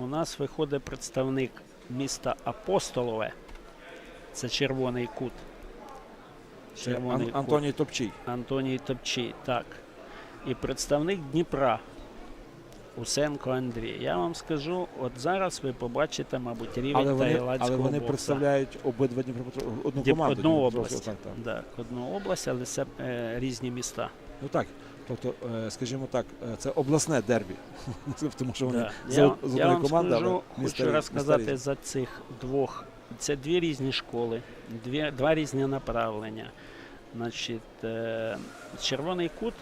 у нас виходить представник міста Апостолове. Це червоний кут. Червоний Ан- кут. Антоній Топчий. Антоній Топчий, так. І представник Дніпра Усенко Андрій. Я вам скажу, от зараз ви побачите, мабуть, рівень Але вони, тайландського але вони бокса. представляють обидва Дніпропетро... одну команду. одну область. Так, так. Так, одну область, але це е, різні міста. Ну так. Тобто, е, скажімо так, е, це обласне дербі. Тому що вони Да. за, Я, з я вам команди, скажу, але хочу різ- розказати за цих двох. Це дві різні школи, дві, два різні направлення. Значить, е, Червоний кут.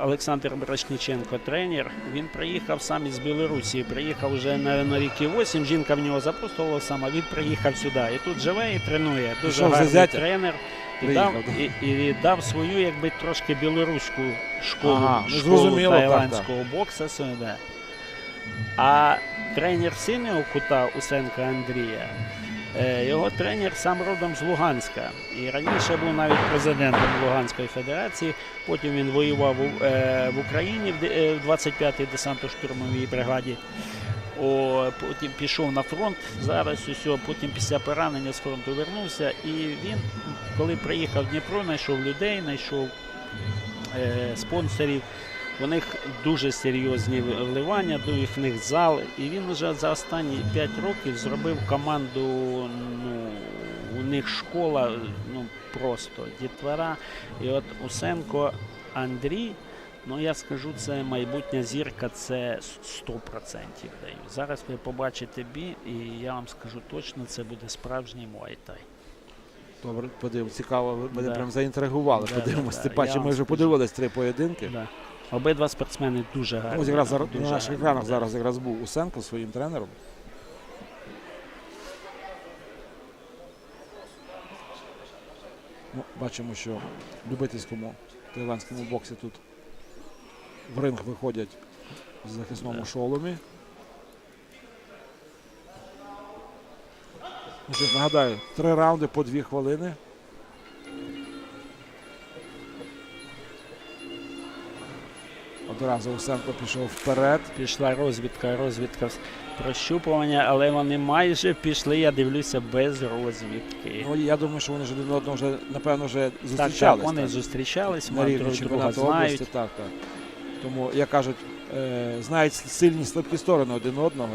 Олександр Брашніченко, тренер. Він приїхав сам із Білорусі. Приїхав вже на, на ріки 8. Жінка в нього запустувала сама. Він приїхав сюди. І тут живе і тренує. Дуже Пішов гарний зятя? тренер. І Приїхав, да. і, і дав свою якби трошки білоруську школу, Ага, ну, школу зрозуміло, так, тайландського бокса. сюди. А тренер синього кута Усенка Андрія, е, його тренер сам родом з Луганська. І раніше був навіть президентом Луганської федерації. Потім він воював у- е, в Україні в де- е, в 25-й десантно-штурмовій бригаді. О, потім пішов на фронт зараз усе, потім після поранення з фронту вернувся. І він, коли приїхав в Дніпро, знайшов людей, знайшов е, спонсорів. У них дуже серйозні вливання, до їх в них зал. І він вже за останні 5 років зробив команду. Ну, у них школа ну, просто дітвора. І от Усенко Андрій, ну я скажу, це майбутня зірка, це 100% даю. Зараз ви побачите бій, і я вам скажу точно, це буде справжній муайтай. Добре, подивимося. Цікаво, мене Да. прям заінтригували. Да, Подивимося. да, да. паче, ми вже скажу. подивились три поєдинки. Да. Обидва спортсмени дуже гарні. Ось якраз на наших екранах зараз якраз був Усенко своїм тренером. Ну, бачимо, що в любительському тайландському боксі тут в ринг виходять в захисному шоломі. Ну, нагадаю, три раунди по дві хвилини. Одразу Усенко пішов вперед. Пішла розвідка, розвідка, прощупування, але вони майже пішли, я дивлюся, без розвідки. Ну, я думаю, що вони вже один одного вже, напевно, вже так, так, вони так, зустрічались, на рівні друг друга знають. Так, так. Тому, як кажуть, е, знають сильні слабкі сторони один одного.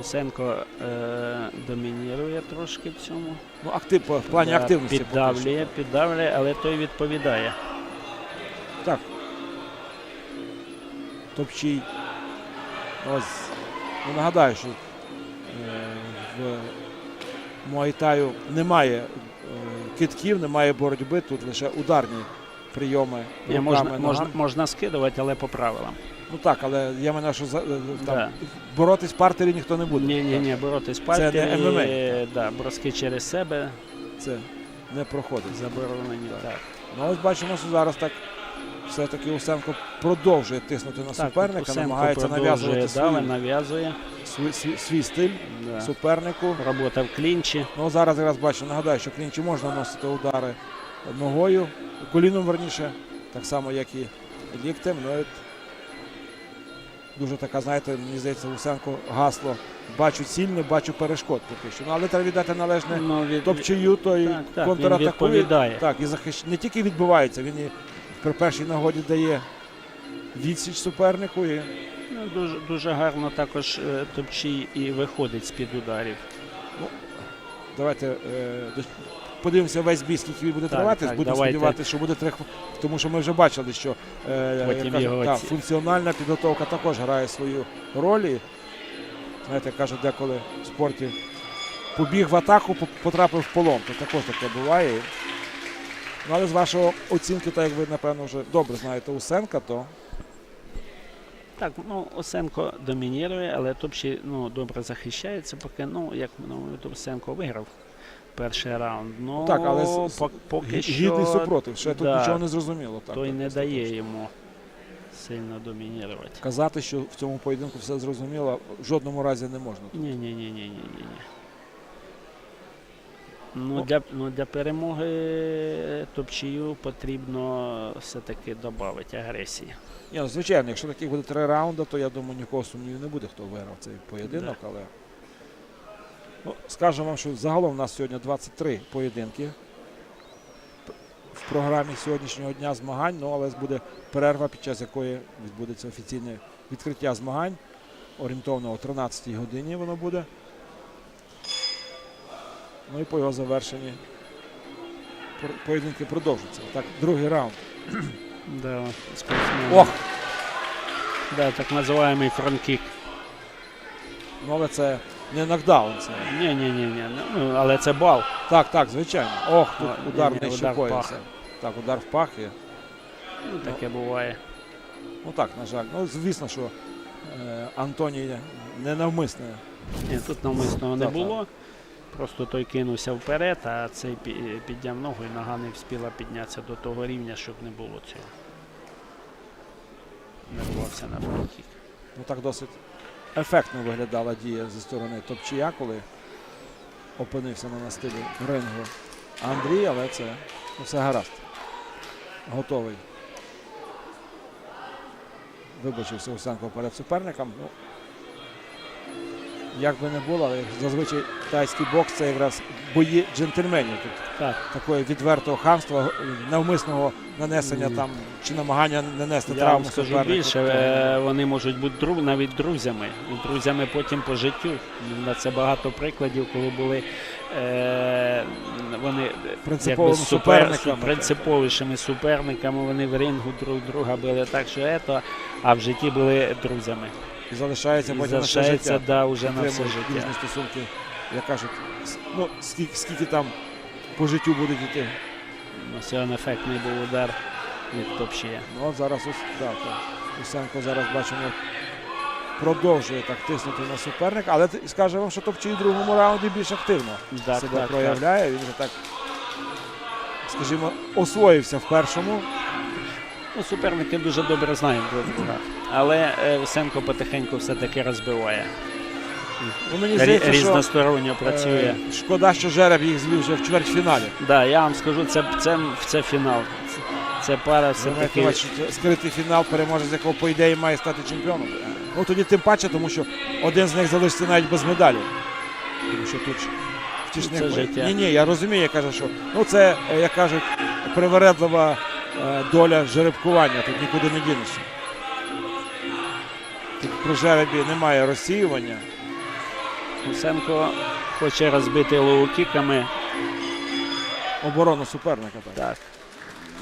Усенко е, домінірує трошки в цьому. ну, актив, в плані Да, активності. Піддавлює, піддавлює, але той відповідає. Так. Топчий. Ось. Ну, нагадаю, що е, в Муайтаю немає е, китків, немає боротьби, тут лише ударні прийоми. Руками, можна, можна, можна скидувати, але по правилам. Ну так, але я мене, що е, там, Да. боротись в партері ніхто не буде. Ні, ні, ні, боротись не партії, ММА. е, да, броски через себе Це не проходить. заборонені. Так. Так. Ну ось бачимо, що зараз так все-таки Усенко продовжує тиснути на Так, суперника, Усенко намагається нав'язувати свій, нав'язує. свій, свій, свій стиль Да. супернику. Робота в клінчі. Ну зараз якраз бачу, нагадаю, що клінчі можна наносити удари ногою, коліном верніше, так само, як і ліктем. Ну, от дуже така, знаєте, мені здається, Усенко гасло. Бачу ціль, не бачу перешкод поки що. Ну, але треба віддати належне Ну, від... топчию, то і Так, так, контратакує. Так, і захищ... не тільки відбувається, він і при першій нагоді дає відсіч супернику. І... Ну, дуже, дуже гарно також е, топчій і виходить з-під ударів. Давайте е, подивимося весь бій, скільки він буде Так, тривати. так, Будемо сподіватися, що буде три. Тому що ми вже бачили, що е, так, ці- функціональна підготовка також грає свою роль. І, знаєте, як кажуть, деколи в спорті побіг в атаку, потрапив в полон. То також таке буває. Ну, але з вашого оцінки, так як ви, напевно, вже добре знаєте Усенка, то Так, ну Осенко домінірує, але топчій ну, добре захищається, поки, ну, як мою Осенко виграв перший раунд. Ну, Так, але поки що гідний супротив. Ще тут нічого не зрозуміло. Так, той так, не дає йому сильно домінірувати. Казати, що в цьому поєдинку все зрозуміло, в жодному разі не можна. Ні, ні, ні. Ну, для, ну, для перемоги Топчію потрібно все-таки додати агресії. Ні, ну, звичайно, якщо таких буде три раунди, то я думаю, нікого сумнівів не буде, хто виграв цей поєдинок. Але ну, скажу вам, що загалом у нас сьогодні 23 поєдинки в програмі сьогоднішнього дня змагань. Ну, але буде перерва, під час якої відбудеться офіційне відкриття змагань. Орієнтовно о 13-й годині воно буде. Ну і по його завершенні поєдинки продовжаться. Так, другий раунд. Да. Ох! Да, так називаємо фронкік. Ну, але це не нокдаун. Це. Ні, ні, ні, ні. Ну, але це бал. Так, так, звичайно. Ох, тут А, удар ні, ні, удар в пояса. пах. Так, удар в пах. Ну, таке буває. ну так, на жаль. Ну, звісно, що е, Антоній ненавмисне. Ні, тут навмисного не Так, було. Просто той кинувся вперед, а цей пі- підняв ногу і нога не встигла піднятися до того рівня, щоб не було цього. Не рвався на фронтік. Ну так досить ефектно виглядала дія зі сторони Топчія, коли опинився на настилі рингу Андрій, але це все гаразд. Готовий. Вибачився Усенко перед суперником. Ну, як би не було, але зазвичай тайський бокс це якраз бої джентльменів. Тут Так, такого відвертого хамства, навмисного нанесення Мгм. там чи намагання нанести я вам травму скажу супернику. більше, е, вони можуть бути друг, навіть друзями. І друзями потім по життю. На це багато прикладів, коли були е, вони Принциповими якби суперниками. принциповішими суперниками. Вони в рингу друг друга били так, що ето, а в житті були друзями. І залишається І потім на все життя. да, вже на все життя. стосунки, як кажуть, ну, скільки, скільки там по життю будуть йти. Сьогодні ефектний був удар від Топчія. Ну, от зараз так, так. Усенко зараз бачимо продовжує так тиснути на суперника, але скажу вам, що Топчій у другому раунді більш активно Так, себе так, так. проявляє. Він вже так, скажімо, освоївся в першому. Ну, суперники дуже добре знають. Але е, Усенко потихеньку все-таки розбиває. Ну, мені здається, що Різносторонньо працює. е, шкода, що Жереб їх звів вже в чвертьфіналі. Да, я вам скажу, це, це, це фінал. Це, пара маєте все-таки. що це скритий фінал, переможець якого, по ідеї, має стати чемпіоном. Ну тоді тим паче, тому що один з них залишиться навіть без медалі. Тому що тут втішних Це життя. Ні, ні, я розумію, я кажу, що ну це, е, як кажуть, привередлива е, доля жеребкування, тут нікуди не дінешся. Тут при жеребі немає розсіювання. Усенко хоче розбити лоу-кіками. Оборону суперника. Так.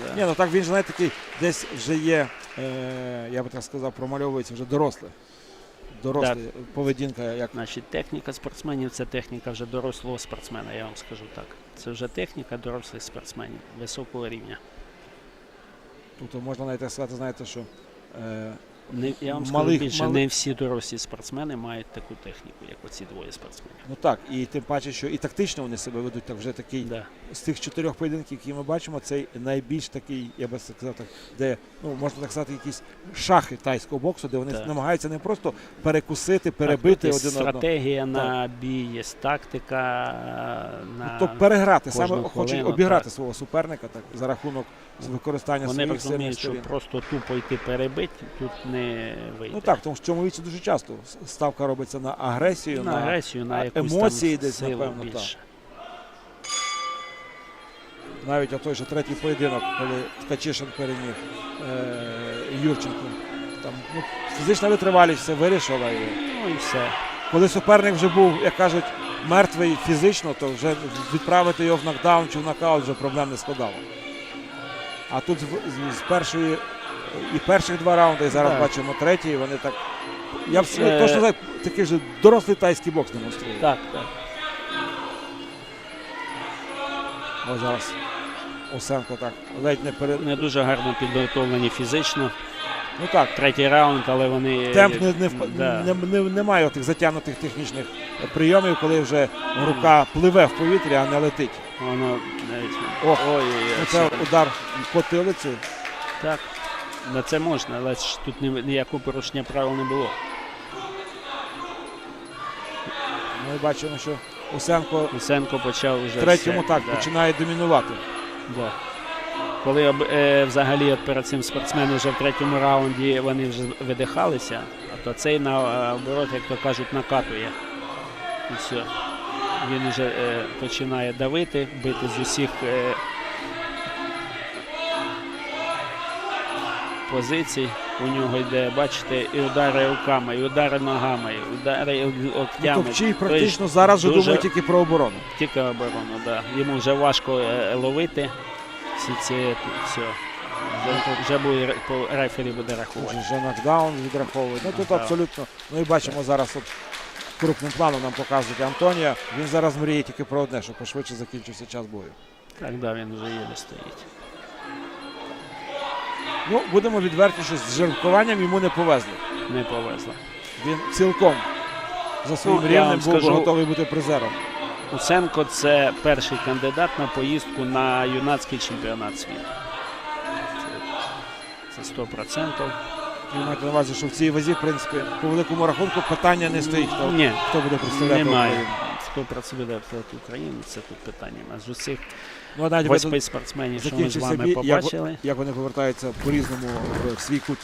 Так. Ні, ну так він же знаєте, такий десь вже є, е, я би так сказав, промальовується вже дорослий. Дорослий поведінка, як Значить, техніка спортсменів це техніка вже дорослого спортсмена, я вам скажу так. Це вже техніка дорослих спортсменів високого рівня. Тут можна навіть сказати, знаєте, що е, Не, я вам скажу Малих- більше, мали- не всі дорослі спортсмени мають таку техніку, як оці двоє спортсменів. ну так, і тим паче, що і тактично вони себе ведуть так вже такий. Да. З тих чотирьох поєдинків, які ми бачимо, цей найбільш такий, я би сказав, так, де ну можна так сказати, якісь шахи тайського боксу, де вони Так. намагаються не просто перекусити, перебити Так, тут один одного. стратегія на бій, є тактика на То переграти, кожну саме хочуть хвилину, обіграти так. свого суперника так, за рахунок з використання вони своїх сильних розуміють, що сторін. просто тупо йти перебити тут не вийде. Ну так, тому що в цьому віці дуже часто ставка робиться на агресію, на на, агресію, на якусь емоції там десь, напевно, більше. навіть той же третій поєдинок, коли Ткачишин переміг е, Юрченко. Там ну, фізична витривалість все вирішила. І Ну і все. коли суперник вже був, як кажуть, мертвий фізично, то вже відправити його в нокдаун чи в нокаут вже проблем не складало. А тут з, з- з першої і перших два раунди, і зараз Так. бачимо третій, вони так. Я б Це- точно знаю, такий вже дорослий тайський бокс демонструє. Так, так. Ось зараз Осенко так ледь не перед. Не дуже гарно підготовлені фізично. Ну так, Третій раунд, але вони. темп не, не, да. не, не, немає тих затягнутих технічних прийомів, коли вже рука пливе в повітрі, а не летить. Воно навіть. Ох, Ой-ой-ой. Ну, це удар в потилицю. Так. На це можна, але ж тут ніякого порушення правил не було. Ми бачимо, що Усенко Усенко почав вже в третьому все, так да, починає домінувати. да. Коли е, взагалі от перед цим спортсмени вже в третьому раунді вони вже видихалися, а то цей наоборот, як то кажуть, накатує. І все. Він вже е, починає давити, бити з усіх е, позицій. У нього йде, бачите, і удари руками, і удари ногами, і удари локтями. Топчий Тобто практично зараз вже дуже- думає тільки про оборону. Тільки оборону, да. Йому вже важко е, ловити всі ці все. Вже, вже буде по рефері буде рахувати. Вже нокдаун відраховують. Ну тут абсолютно. Ну і бачимо зараз от крупним планом нам показують Антонія. Він зараз мріє тільки про одне, щоб пошвидше закінчився час бою. Так, да, він вже єле стоїть. Ну, будемо відверті, що з жеребкуванням йому не повезло. Не повезло. Він цілком за своїм Ну, рівнем був скажу- готовий бути призером. Усенко це перший кандидат на поїздку на юнацький чемпіонат світу. Це- Це 100%. Ви маєте на увазі, що в цій вазі, в принципі, по великому рахунку питання не стоїть. Хто, Ні, хто буде представляти немає. Україну. Хто працює проти України, це тут питання. А з усіх Ну, восьми спортсменів, що ми з вами бій, побачили. як вони повертаються по-різному в свій кут.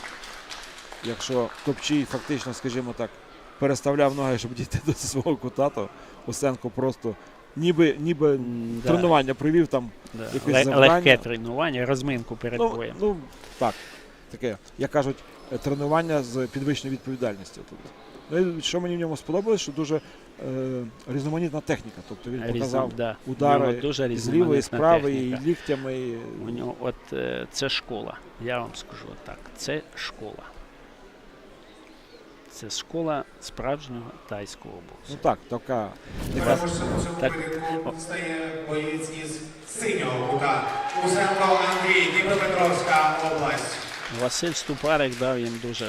Якщо Топчій фактично, скажімо так, переставляв ноги, щоб дійти до свого кута, то Осенко просто ніби, ніби да. тренування провів там. Да. якесь Ле- завдання. Легке тренування, розминку перед Ну, боєм. ну так, таке, як кажуть, е, тренування з підвищеною відповідальністю. Ну, і що мені в ньому сподобалось, що дуже е, різноманітна техніка. Тобто він показав да. удари У нього дуже з лівої, і з правої, і ліктями. І... У нього от е, це школа. Я вам скажу так. Це школа. Це школа справжнього тайського Ну так, така. Переможцем у Так. стає боєць із синього кута. Усенко Андрій, Дніпропетровська область. Василь Ступарик дав їм дуже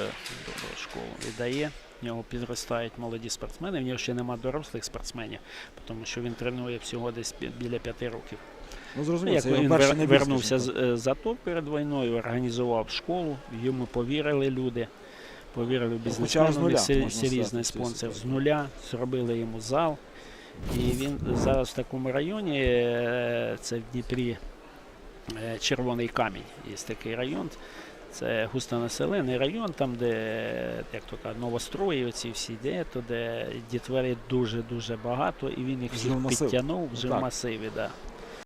добру школу. Віддає. В нього підростають молоді спортсмени. В нього ще нема дорослих спортсменів, тому що він тренує всього десь біля п'яти років. Ну Ну, зрозуміло, Як це він вер- вернувся з, е, з АТО перед війною, організував школу, йому повірили люди, повірили в бізнесмену, серйозний спонсор з нуля, зробили йому зал. І він зараз в такому районі, е, це в Дніпрі е, Червоний камінь, є такий район. Це густонаселений район, там, де як то кажуть, новострої, оці всі де, то де дітвери дуже-дуже багато, і він їх всіх підтягнув вже в так. масиві. Да.